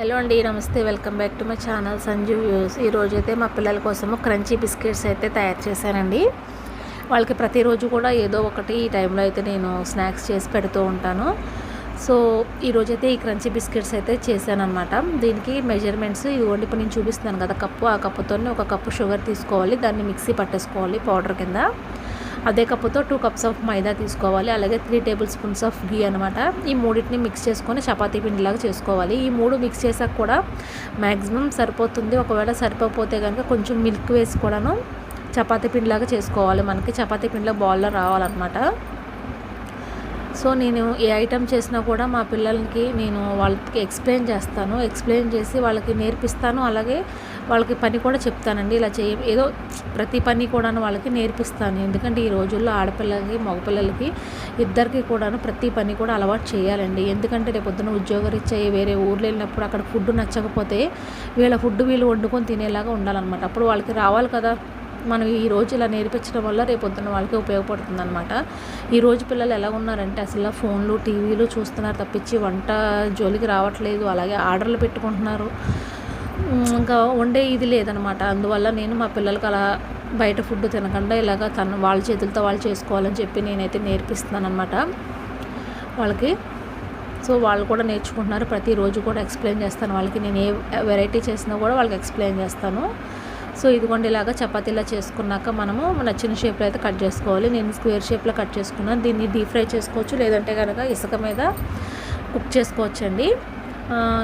Hello అండి నమస్తే. Welcome back to my channel Sanju views. ఈరోజైతే మా పిల్లల కోసము క్రంచీ బిస్కెట్స్ అయితే తయారు చేశానండి. వాళ్ళకి ప్రతిరోజు కూడా ఏదో ఒకటి ఈ టైంలో అయితే నేను స్నాక్స్ చేసి పెడుతూ ఉంటాను. సో ఈరోజైతే ఈ క్రంచీ బిస్కెట్స్ అయితే చేశానమాట దీనికి మెజర్మెంట్స్ ఇదిగోండి ఇప్పుడు నేను చూపిస్తున్నాను కదా కప్పు. ఆ కప్పుతోనే ఒక కప్పు షుగర్ తీసుకోవాలి దాన్ని మిక్సీ పట్టేసుకోవాలి పౌడర్ కింద. అదే కప్పుతో టూ కప్స్ ఆఫ్ మైదా తీసుకోవాలి. అలాగే three tablespoons of ghee అనమాట ఈ మూడింటిని మిక్స్ చేసుకొని చపాతీ పిండిలాగా చేసుకోవాలి. ఈ మూడు మిక్స్ చేసాక కూడా మ్యాక్సిమం సరిపోతుంది. ఒకవేళ సరిపోతే కనుక కొంచెం మిల్క్ వేసి కూడాను చపాతీ పిండిలాగా చేసుకోవాలి. మనకి చపాతీ పిండిలో బాల్లో రావాలన్నమాట. సో నేను ఏ ఐటెం చేసినా కూడా మా పిల్లలకి నేను వాళ్ళకి ఎక్స్ప్లెయిన్ చేస్తాను. ఎక్స్ప్లెయిన్ చేసి వాళ్ళకి నేర్పిస్తాను. అలాగే వాళ్ళకి పని కూడా చెప్తానండి. ఇలా చేయ ఏదో ప్రతి పని కూడాను వాళ్ళకి నేర్పిస్తాను. ఎందుకంటే ఈ రోజుల్లో ఆడపిల్లలకి మగపిల్లలకి ఇద్దరికి కూడాను ప్రతి పని కూడా అలవాటు చేయాలండి. ఎందుకంటే రేపు పొద్దున ఉద్యోగరీత్యా వేరే ఊర్లో వెళ్ళినప్పుడు అక్కడ ఫుడ్ నచ్చకపోతే వీళ్ళ ఫుడ్ వీళ్ళు వండుకొని తినేలాగా ఉండాలన్నమాట. అప్పుడు వాళ్ళకి రావాలి కదా. మనం ఈ రోజు ఇలా నేర్పించడం వల్ల రేపొద్దున వాళ్ళకి ఉపయోగపడుతుంది అనమాట ఈరోజు పిల్లలు ఎలా ఉన్నారంటే అసలు ఫోన్లు టీవీలు చూస్తున్నారు తప్పించి వంట జోలికి రావట్లేదు అలాగే ఆర్డర్లు పెట్టుకుంటున్నారు. ఇంకా వండే ఇది లేదనమాట అందువల్ల నేను మా పిల్లలకి అలా బయట ఫుడ్ తినకుండా ఇలాగ తన వాళ్ళ చేతులతో వాళ్ళు చేసుకోవాలని చెప్పి నేనైతే నేర్పిస్తున్నాను అనమాట వాళ్ళకి. సో వాళ్ళు కూడా నేర్చుకుంటున్నారు. ప్రతిరోజు కూడా ఎక్స్ప్లెయిన్ చేస్తాను వాళ్ళకి. నేను ఏ వెరైటీ చేసినా కూడా వాళ్ళకి ఎక్స్ప్లెయిన్ చేస్తాను. సో ఇదిగోండి ఇలాగా చపాతీలా చేసుకున్నాక మనము నచ్చిన షేప్లో అయితే కట్ చేసుకోవాలి. నేను స్క్వేర్ షేప్లో కట్ చేసుకున్నాను. దీన్ని డీప్ ఫ్రై చేసుకోవచ్చు లేదంటే కనుక ఇసుక మీద కుక్ చేసుకోవచ్చండి.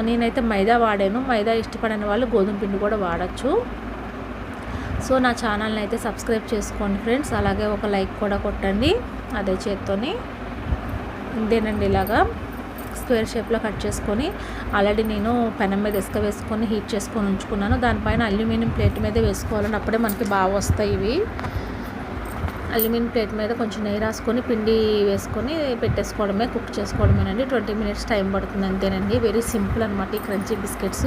నేనైతే మైదా వాడాను. మైదా ఇష్టపడని వాళ్ళు గోధుమ పిండి కూడా వాడచ్చు. సో నా ఛానల్ని అయితే సబ్స్క్రైబ్ చేసుకోండి ఫ్రెండ్స్ అలాగే ఒక లైక్ కూడా కొట్టండి. అదే చేత్తోని. ఇదేనండి ఇలాగా. స్క్వేర్ షేప్లో కట్ చేసుకొని ఆల్రెడీ నేను పెనం మీద ఇసుక వేసుకొని హీట్ చేసుకొని ఉంచుకున్నాను. దానిపైన అల్యూమినియం ప్లేట్ మీద వేసుకోవాలని అప్పుడే మనకి బాగా వస్తాయి ఇవి. అల్యూమినియం ప్లేట్ మీద కొంచెం నెయ్యి రాసుకొని పిండి వేసుకొని పెట్టేసుకోవడమే కుక్ చేసుకోవడమేనండి. ట్వంటీ మినిట్స్ టైం పడుతుంది అంతేనండి. వెరీ సింపుల్ అనమాట ఈ క్రంచీ బిస్కెట్స్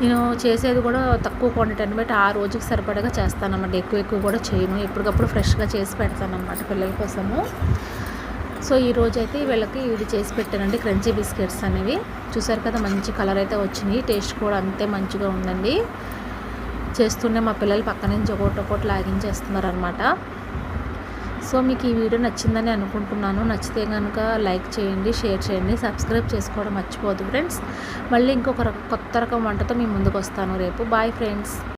నేను చేసేది కూడా తక్కువ క్వాంటిటీ అని ఆ రోజుకి సరిపడగా చేస్తానమాట ఎక్కువ ఎక్కువ కూడా చేయను. ఎప్పటికప్పుడు ఫ్రెష్గా చేసి పెడతాను అనమాట పిల్లల కోసము. సో ఈరోజు అయితే వీళ్ళకి ఇది చేసి పెట్టానండి క్రంచీ బిస్కెట్స్ అనేవి. చూసారు కదా మంచి కలర్ అయితే వచ్చినాయి. టేస్ట్ కూడా అంతే మంచిగా ఉందండి. చేస్తూనే మా పిల్లలు పక్క నుంచి ఒకటి ఒకటి లాగించేస్తున్నారు అనమాట సో మీకు ఈ వీడియో నచ్చిందని అనుకుంటున్నాను. నచ్చితే కనుక లైక్ చేయండి షేర్ చేయండి సబ్స్క్రైబ్ చేసుకోవడం మర్చిపోదు ఫ్రెండ్స్. మళ్ళీ ఇంకొక కొత్త రకం వంటతో మీ ముందుకు వస్తాను రేపు. Bye friends.